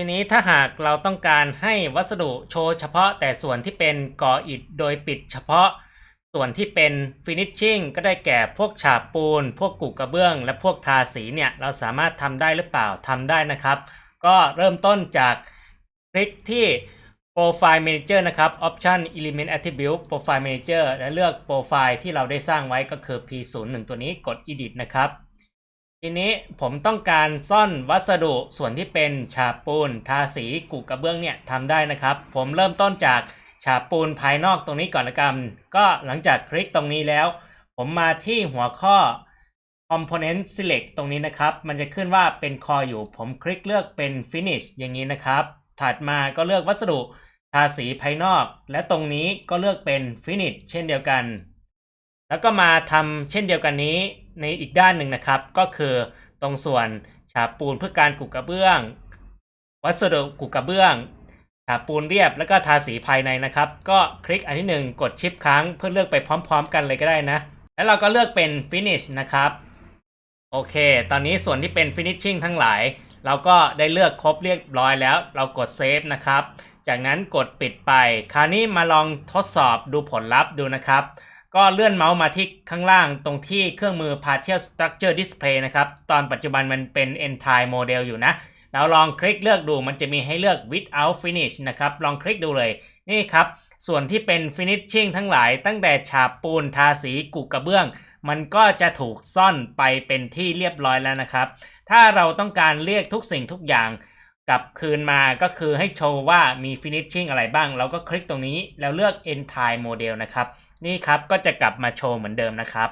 ทีนี้ถ้าหากเราต้องการให้วัสดุโชว์เฉพาะแต่ส่วนที่เป็นก่ออิฐโดยปิดเฉพาะ ส่วนที่เป็นฟินิชชิ่งก็ได้แก่พวกฉาบปูน พวกกุกระเบื้อง และพวกทาสีเนี่ยเราสามารถทำได้หรือเปล่าทำได้นะครับ ก็เริ่มต้นจากคลิกที่ Profile Manager นะครับ Option Element Attribute Profile Manager และเลือกโปรไฟล์ที่เราได้สร้างไว้ก็คือ P01 ตัวนี้กด Edit นะครับ ทีนี้ผมต้องการซ่อนวัสดุส่วนที่เป็นฉาบปูน ทาสีกุกระเบื้องเนี่ยทำได้นะครับ ผมเริ่มต้นจากฉาบปูนภายนอกตรงนี้ก่อนละกัน ก็หลังจากคลิกตรงนี้แล้ว ผมมาที่หัวข้อ Component Select ตรงนี้นะครับ มันจะขึ้นว่าเป็นคออยู่ ผมคลิกเลือกเป็น Finish อย่างนี้นะครับ ถัดมาก็เลือกวัสดุทาสีภายนอก และตรงนี้ก็เลือกเป็น Finish เช่นเดียวกัน แล้วก็มาทำเช่นเดียวกันนี้ในอีกด้านหนึ่งนะครับ ก็คือตรงส่วนฉาบปูนเพื่อการกุกระเบื้อง วัสดุกุกระเบื้องฉาบปูนเรียบแล้วก็ทาสีภายในนะครับ ก็คลิกอันที่หนึ่งกดชิปค้างเพื่อเลือกไปพร้อม ๆ กันเลยก็ได้นะ แล้วเราก็เลือกเป็น finish นะครับ โอเค ตอนนี้ส่วนที่เป็น finishing ทั้งหลาย เราก็ได้เลือกครบเรียบร้อยแล้ว เรากด save นะครับ จากนั้นกดปิดไป คราวนี้มาลองทดสอบดูผลลัพธ์ดูนะครับ ก็เลื่อนเมาส์มาที่ข้างล่างตรงที่เครื่องมือ Partial Structure Display นะครับ ตอนปัจจุบันมันเป็น Entire Model อยู่นะเราลองคลิกเลือกดูมันจะมีให้เลือก without finish นะครับ ลองคลิกดูเลย นี่ครับ ส่วนที่เป็น finishing ทั้งหลาย ตั้งแต่ฉาบปูนทาสีกุกระเบื้อง มันก็จะถูกซ่อนไปเป็นที่เรียบร้อยแล้วนะครับ ถ้าเราต้องการเรียกทุกสิ่งทุกอย่าง กลับคืนมาก็คือให้โชว์ว่ามี finishing อะไรบ้าง เราก็คลิกตรงนี้แล้วเลือก entire model นะครับ นี่ครับก็จะกลับมาโชว์เหมือนเดิมนะครับ